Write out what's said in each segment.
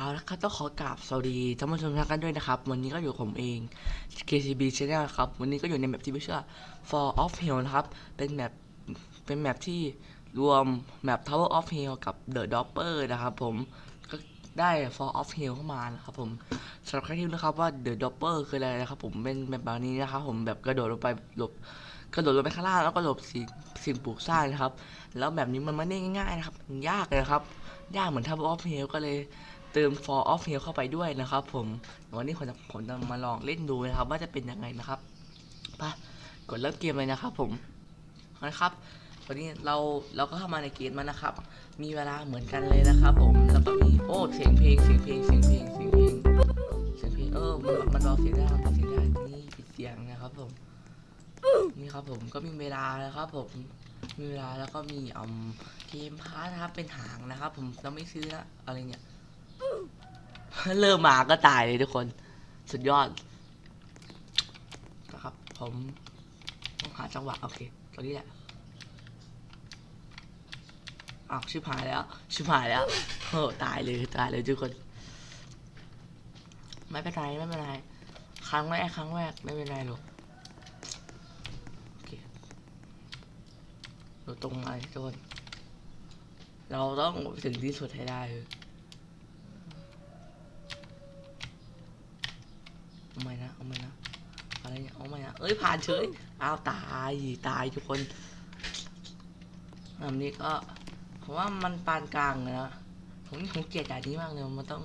เอาละครับต้องขอกราบสวัสดีท่านผู้ชมทุกท่านด้วยนะครับ วันนี้ก็อยู่ผมเอง KCB Channel ครับ วันนี้ก็อยู่ในแมปที่ชื่อว่า For of Hell นะครับ เป็นแมปเป็นแมปที่รวมแมป Tower of Hell กับ The Dopper นะครับผมก็ได้ For of Hell เข้ามานะครับผมสำหรับใครที่รู้นะครับว่า The Dopper คืออะไรนะครับผมเป็นแบบแบบนี้นะครับผมแบบกระโดดลงไปหลบกระโดดลงไปข้างล่างแล้วก็หลบสิ่งสิ่งปลูกสร้างนะครับ แล้วแบบนี้มันไม่ได้ง่ายๆนะครับ ยากเลยนะครับ ยากเหมือน Tower of Hell ก็เลย เติม For of Hell เข้าไปด้วยนะครับ ผมวันนี้ผมจะผมจะมาลองเล่นดูนะครับ ว่าจะเป็นยังไงนะครับไปกดเริ่มเกมเลยนะครับ ผมเอาละครับวันนี้เราเราก็เข้ามาในเกมมานะครับ มีเวลาเหมือนกันเลยนะครับ ผมแล้วก็มีโอ้เสียงเพลงเสียงเพลงเสียงเพลงเสียงเพลงเสียงเพลงเออมันมันเบาเสียงได้มันเบาเสียงได้นี่ปิดเสียงนะครับผมนี่ครับผมก็มีเวลานะครับ ผมมีเวลาแล้วก็มีอืมเกมพาร์ทนะครับเป็นหางนะครับ ผมเราไม่ซื้อนะอะไรเนี่ย เริ่มมาก็ตายเลยทุกคน สุดยอด นะครับ ผมต้องหาจังหวะ โอเคตรงนี้แหละอ้าวชิบหายแล้ว ชิบหายแล้วโอ้ตายเลยตายเลยทุกคน ไม่เป็นไรไม่เป็นไรครั้งแรกครั้งแรกไม่เป็นไรหรอกโอเคอยู่ตรงไหนทุกคน เราต้องถึงที่สุดให้ได้เลย เอาไม่นะเอาไม่นะอะไรเนี่ยเอาไม่นะเอ้ยผ่านเฉยอ้าวตายตายทุกคนแบบนี้ก็ผมว่ามันปานกลางนะผมผมเกลียดด่านนี้มากเลยมันต้อง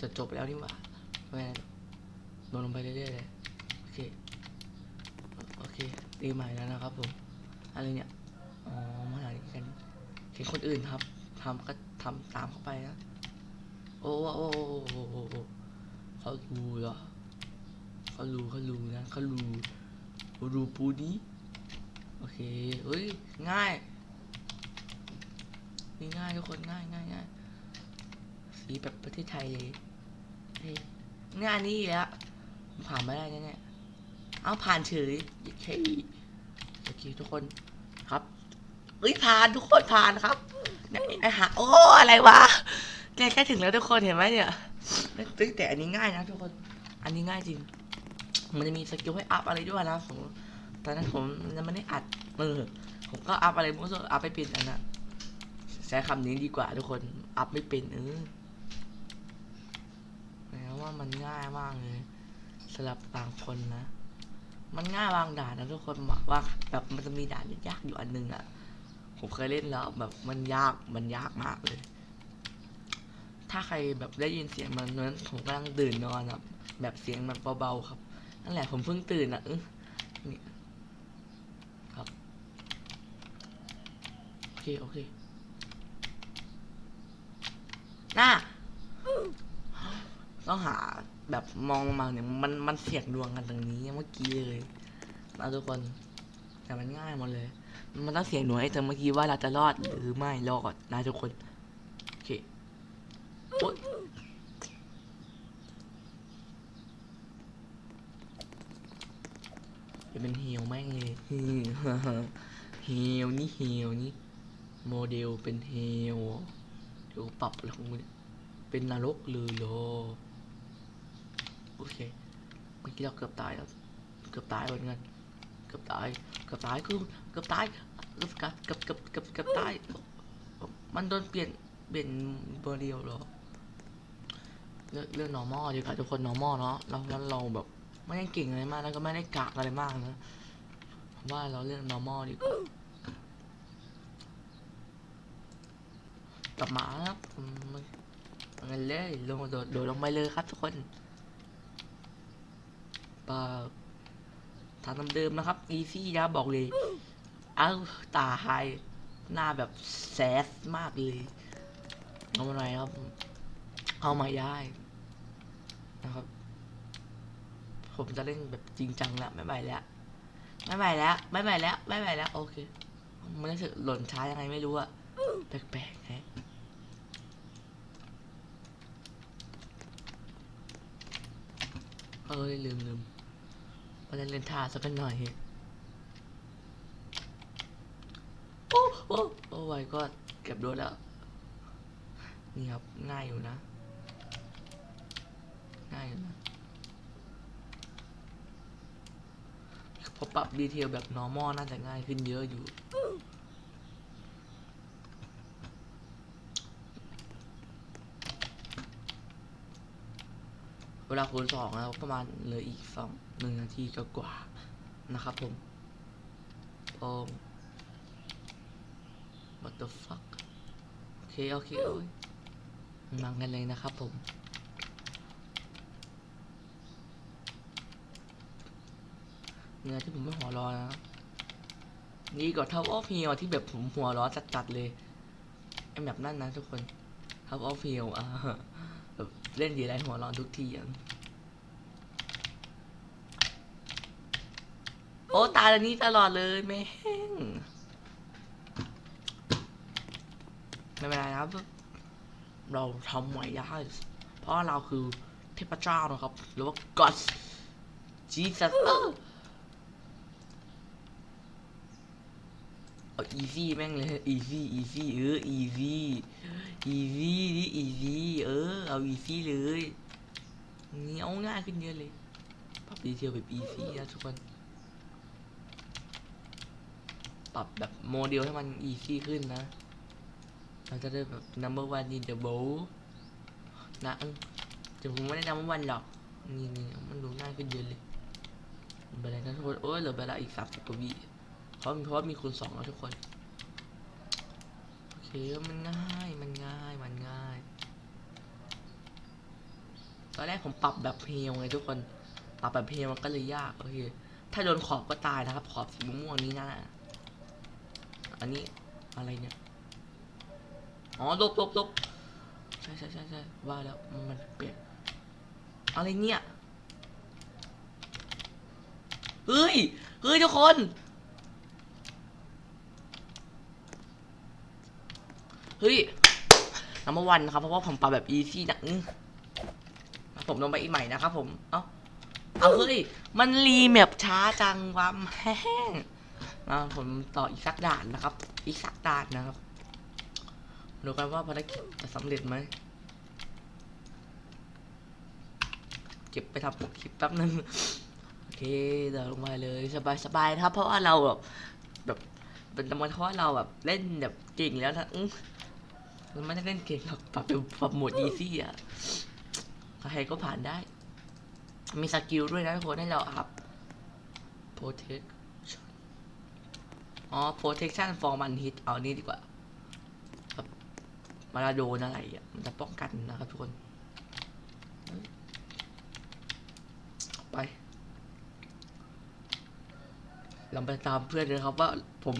จะจบแล้วนี่หว่าไม่โดนลงไปเรื่อยๆเลยโอเคโอเคตีใหม่แล้วนะครับผมอะไรเนี่ยอ๋อมาหาดีกันเห็นคนอื่นครับทำก็ทำตามเข้าไปนะโอ้โอ้โอ้โอ้โอ้โอ้ เขารู้เหรอเขารู้เขารู้นะเขารู้รู้ปูนี้โอเคเฮ้ยง่ายนี่ง่ายทุกคนง่ายง่ายง่ายสีแบบประเทศไทยเลยเฮ้ยง่ายนี่แหละผ่านไม่ได้แน่ๆเอาผ่านเฉยโอเคโอเคทุกคนครับเฮ้ยผ่านทุกคนผ่านครับไอหาโอ้อะไรวะแกใกล้ถึงแล้วทุกคนเห็นไหมเนี่ย เฮ้ยแต่อันนี้ง่ายนะทุกคน อันนี้ง่ายจริง มันจะมีสกิลให้อัพอะไรด้วยนะผมตอนนั้นผมยังไม่ได้อัดมือผมก็อัพอะไรมั่วซั่วอัพไม่เป็นอันนะใช้คำนี้ดีกว่าทุกคน อัพไม่เป็นเออแปลว่ามันง่ายมากเลยสำหรับบางคนนะ มันง่ายบางด่านนะทุกคนว่าแบบมันจะมีด่านยากอยู่อันหนึงอะ ผมเคยเล่นแล้วแบบมันยากมันยากมากเลย ถ้าใครแบบได้ยินเสียงมันนั้นผมกำลังตื่นนอนครับแบบเสียงมันเบาๆครับนั่นแหละผมเพิ่งตื่นอะเออนี่ครับโอเคโอเคน่าต้องหาแบบมองลงมาเนี่ยมันมันเสียงดวงกันตรงนี้เมื่อกี้เลยนะทุกคนแต่มันง่ายหมดเลย มันต้องเสียงหน่วยแต่เมื่อกี้ว่าเราจะรอดหรือไม่รอดนะทุกคน จะเป็นเฮลแม่งเลยเฮลนี่เฮลนี่โมเดลเป็นเฮลเดี๋ยวปรับอะไรของมึงเนี่ยเป็นนรกเลยเหรอโอเคเมื่อกี้เราเกือบตายแล้วเกือบตายเหมือนกันเกือบตายเกือบตายคือเกือบตายเกือบเกือบเกือบเกือบเกือบตายมันโดนเปลี่ยนเปลี่ยนเบอร์เดียวเหรอ เลือกเลือก normal ดีกว่าทุกคน normal เนาะแล้วแล้วเราแบบไม่ได้เก่งอะไรมากแล้วก็ไม่ได้กากอะไรมากนะว่าเราเลือก normal ดีกว่ากลับมาครับอืมมันมันเลยลงโดดโดดลงไปเลยครับทุกคนปาทางเดิมนะครับ อีซี่นะบอกเลย เอ้าตาไฮหน้าแบบแซสมากเลยเอาอะไรครับ เอามาได้นะครับ ผมจะเล่นแบบจริงจังแล้วไม่ไหวแล้วไม่ไหวแล้วไม่ไหวแล้วไม่ไหวแล้วโอเค มันรู้สึกหล่นช้ายังไงไม่รู้อะแปลกๆฮะเออลืมลืมมาเล่นเล่นท่าสักหน่อยโอ้โอ้โอ้ไวก็เก็บโดนแล้ว นี่ครับ ง่ายอยู่นะ ง่ายอยู่นะพอปรับดีเทลแบบ normal น่าจะง่ายขึ้นเยอะอยู่ เวลาคูณสองแล้วประมาณเหลืออีกสองหนึ่งนาทีก็กว่านะครับผมโอ้ what the fuck โอเค โอเคโอ้ยมังกันเลยนะครับผม เนี่ยที่ผมไม่หัวร้อนนะนี่ก็เท่าออฟเฮียที่แบบผมหัวร้อนจัดๆเลยไอแบบนั่นนะทุกคนเท่าออฟเฮียอะแบบเล่นดีไรหัวร้อนทุกทีอะโอ้ตายแล้วนี้ตลอดเลยแม่งไม่เป็นไรนะครับ เราทำใหม่ได้เพราะเราคือเทพเจ้านะครับ หรือว่า God Jesus เอออา easy แม่งเลย easy easy เออ easy easy นี่ easy เออเอา easy เลยนี่เอาง่ายขึ้นเยอะเลยปรับดีเทลแบบ easy นะทุกคนปรับแบบโมเดลให้มัน easy ขึ้นนะเราจะได้แบบ number one in the bowl นะเออแต่ผมไม่ได้ number one หรอกนี่นี่มันดูง่ายขึ้นเยอะเลยเลืออะไรนะทุกคนโอ้ยเหลือเวลาอีกสามสิบกว่าวิ เพราะเพราะว่ามีคูณสองแล้วทุกคน โอเคมันง่ายมันง่ายมันง่าย ตอนแรกผมปรับแบบเพลงไงทุกคน ปรับแบบเพลงมันก็เลยยากโอเคถ้าโดนขอบก็ตายนะครับ ขอบสีม่วงนี้นะอันนี้อะไรเนี่ย อ๋อลบลบลบใช่ใช่ใช่ใช่ว่าแล้วมันเปลี่ยนอะไรเนี่ย เฮ้ย เฮ้ยทุกคน เฮ้ยนัมเบอร์วันนะครับเพราะว่าผมปรับแบบอีซี่นะอื้อผมลงไปอีกใหม่นะครับผม เอ้าเอาเฮ้ย มันรีแมปช้าจังวามแห้งอ่าผมต่ออีกสักด่านนะครับ อีกสักด่านนะครับ ดูกันว่าภารกิจจะสำเร็จไหม เก็บไปทำคลิปแป๊บนึง โอเค เดี๋ยวลงมาเลยสบายสบายๆนะครับ เพราะว่าเราแบบแบบเป็นตะมันเพราะว่าเราแบบเล่นแบบเก่งแล้วนะอื้อ มันไม่ได้เล่นเก่งหรอกปรับเป็นปรับโหมดอีซี่อะใครก็ผ่านได้ มีสกิลด้วยนะทุกคนให้เราอัพ protection อ๋อ protection for one hit เอานี่ดีกว่าเวลาโดนอะไรอะ มันจะป้องกันนะครับทุกคน ไป เราไปตามเพื่อนเลยครับว่าผม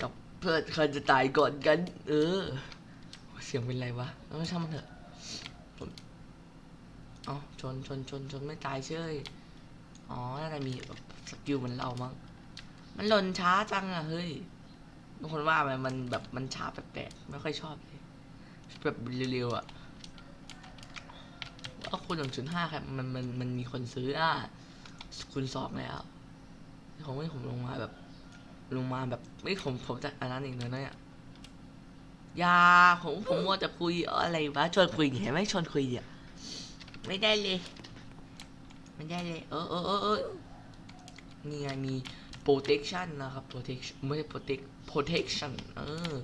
กับเพื่อนใครจะตายก่อนกัน เออ เสียงเป็นไรวะเออช่างมันเถอะผมอ๋อชนชนชนชนไม่ตายเชยอ๋อน่าจะมีสกิลเหมือนเรามั้งมันหล่นช้าจังอะเฮ้ยบางคนว่ามันมันแบบมันช้าแปลกๆไม่ค่อยชอบเลยแบบเร็วๆอะว่าคูณหนึ่งจุดห้าครับมันมันมันมีคนซื้ออะคูณสองแล้วของไม่ผมลงมาแบบ ลงมาแบบไม่ผมผมจากอันนั้นเองเลยนะเนี่ย ยาผมผมว่าจะคุยอะไรวะชวนคุยเห็นไหมชวนคุยอะไม่ได้เลย ไม่ได้เลย เออเออเออเออนี่ไงมี protection นะครับ protection ไม่ใช่ protect protection เออ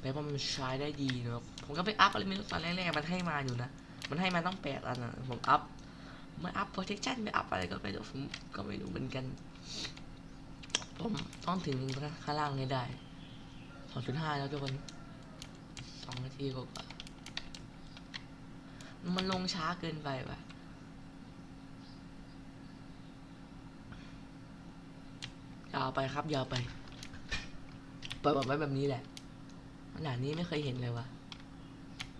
แปลว่ามันใช้ได้ดีนะครับผมก็ไปอัพอะไรไม่รู้ตอนแรกๆมันให้มาอยู่นะ มันให้มาต้องแปดอันนะผมอัพไม่อัพ protection ไม่อัพอะไรก็ไม่รู้ผมก็ไม่รู้เหมือนกัน ผมต้องถึงข้างล่างให้ได้สองจุดห้าแล้วทุกคน องนาทีกว่ามันลงช้าเกินไปว่ะยาวไปครับยาวไปปล่อยไว้แบบนี้แหละขนาดนี้ไม่เคยเห็นเลยว่ะ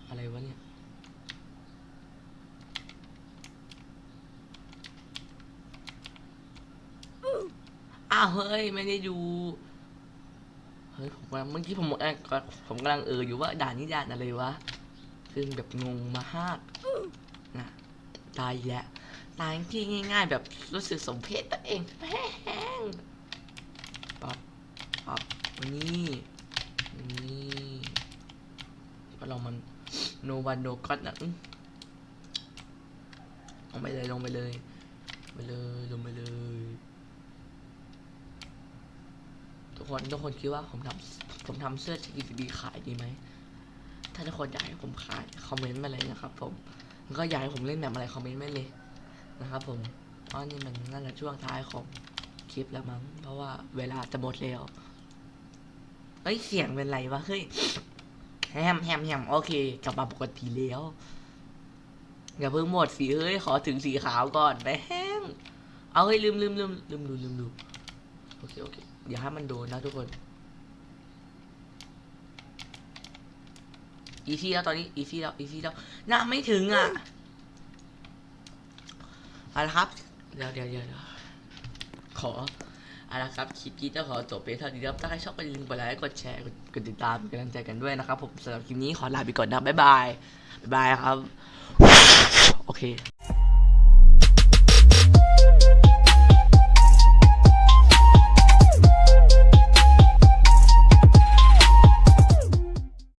อะไรวะเนี่ยอ้าวเฮ้ย ไม่ได้ดู ฮ้ยผมเมื่อกี้ผมอ่อผมกำลังเอออยู่ว่าด่านนี้ด่านอะไรวะคือแบบงงมาฮากนะตายแล้วตายที่ง่าย ๆ แบบรู้สึกสมเพชตัวเองแม่งปับปับวันนี้นี่ก็เรามัน no one no god นะลงไปเลยลงไปเลย ไปเลยลงไปเลย ทุก คนทุกคนคิดว่าผมทำผมทำเสื้อ GTB ขายดีไหม ถ้าทุกคนอยากให้ผมขายคอมเมนต์มาเลยนะครับ ผมแล้วก็อยากให้ผมเล่นแบบอะไรคอมเมนต์มาเลยนะครับผมเพราะนี่มันน่าจะช่วงท้ายของคลิปแล้วมั้ง เพราะว่าเวลาจะหมดแล้วเอ้ยเสียงเป็นไรวะเฮ้ยแฮมแฮมแฮมโอเค กลับมาปกติแล้วอย่าเพิ่งหมดสีเฮ้ยขอถึงสีขาวก่อนไปแห้งเอาเฮ้ยลืมลืมลืมลืมดูลืมดูโอเคโอเค อย่าให้มันโดนนะทุกคนอีซี่แล้วตอนนี้อีซี่แล้วอีซี่แล้วหน้าไม่ถึงอะเอาละครับ เดี๋ยวเดี๋ยวเดี๋ยวขอเอาละครับคลิปนี้จะขอจบเพียงเท่านี้ครับถ้าใครชอบก็อย่าลืมกดไลค์กดแชร์กดติดตามกำลังใจกันด้วยนะครับผมสำหรับคลิปนี้ขอลาไปก่อนนะบ๊ายบายบ๊ายบายครับ โอเค